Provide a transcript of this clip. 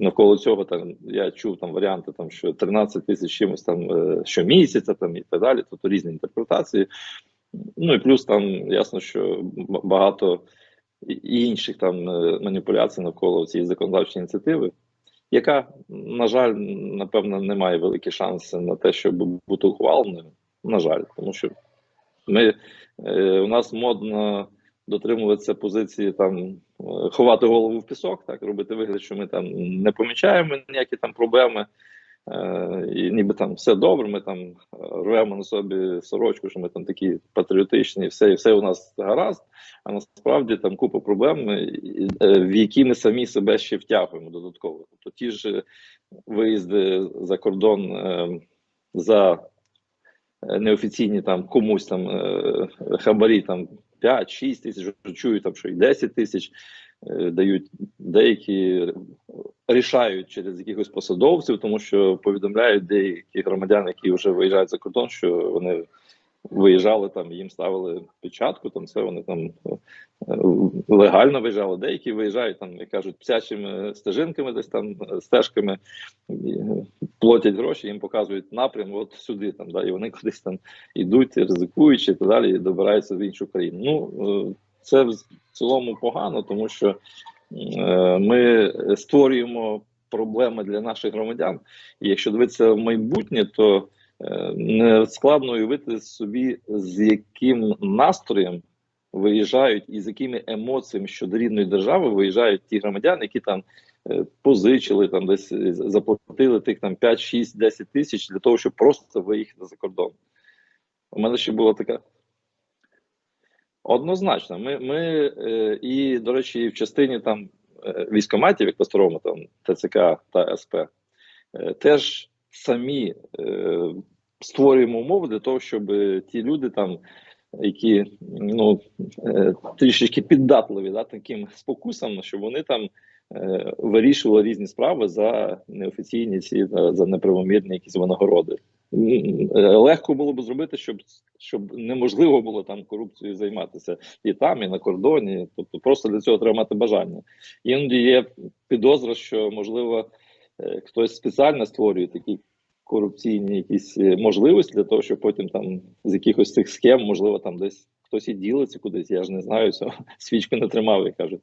навколо цього там я чув там варіанти, там що 13 тисяч чимось там е, щомісяця, там і так далі. Тобто різні інтерпретації. Ну і плюс там ясно, що багато інших там е, маніпуляцій навколо цієї законодавчої ініціативи, яка, на жаль, напевно, не має великі шанси на те, щоб бути ухваленою. На жаль, тому що ми е, у нас модно дотримуватися позиції там е, ховати голову в пісок, так робити вигляд, що ми там не помічаємо ніякі там проблеми. Е, і ніби там все добре, ми там е, рвемо на собі сорочку, що ми там такі патріотичні, і все і все у нас гаразд. А насправді там купа проблем, в які ми самі себе ще втягуємо додатково. Тобто ті ж виїзди за кордон за неофіційні там комусь там хабарі там 5-6 тисяч, чую там, що і 10 тисяч. Дають деякі рішають через якихось посадовців, тому що повідомляють деякі громадяни, які вже виїжджають за кордон, що вони виїжджали там, їм ставили печатку. Там все вони там е, легально виїжджали. Деякі виїжджають там, як кажуть, псячими стежинками, десь там стежками платять гроші, їм показують напрям, от сюди там, да, і вони кудись там ідуть, ризикуючи і так далі, і добираються в іншу країну. Ну е, це в цілому погано, тому що Е, ми створюємо проблеми для наших громадян. І якщо дивитися в майбутнє, то е, складно уявити собі, з яким настроєм виїжджають і з якими емоціями щодо рідної держави виїжджають ті громадяни, які там е, позичили, там десь заплатили тих там 5, 6, 10 тисяч для того, щоб просто виїхати за кордон. У мене ще була така. Однозначно, ми ми е, і, до речі, в частині там е, військоматів, як по-старому, там ТЦК та СП, е, теж самі е, створюємо умови для того, щоб ті люди, там, які ну, е, трішечки піддатливі да, таким спокусам, щоб вони там е, вирішували різні справи за неофіційні ці за неправомірні якісь винагороди. Легко було б зробити, щоб щоб неможливо було там корупцією займатися і там, і на кордоні. Тобто, просто для цього треба мати бажання. Іноді є підозра, що можливо е, хтось спеціально створює такі корупційні якісь е, можливості для того, щоб потім там з якихось цих схем, можливо, там десь хтось і ділиться кудись. Я ж не знаю цього свічку не тримав, як кажуть.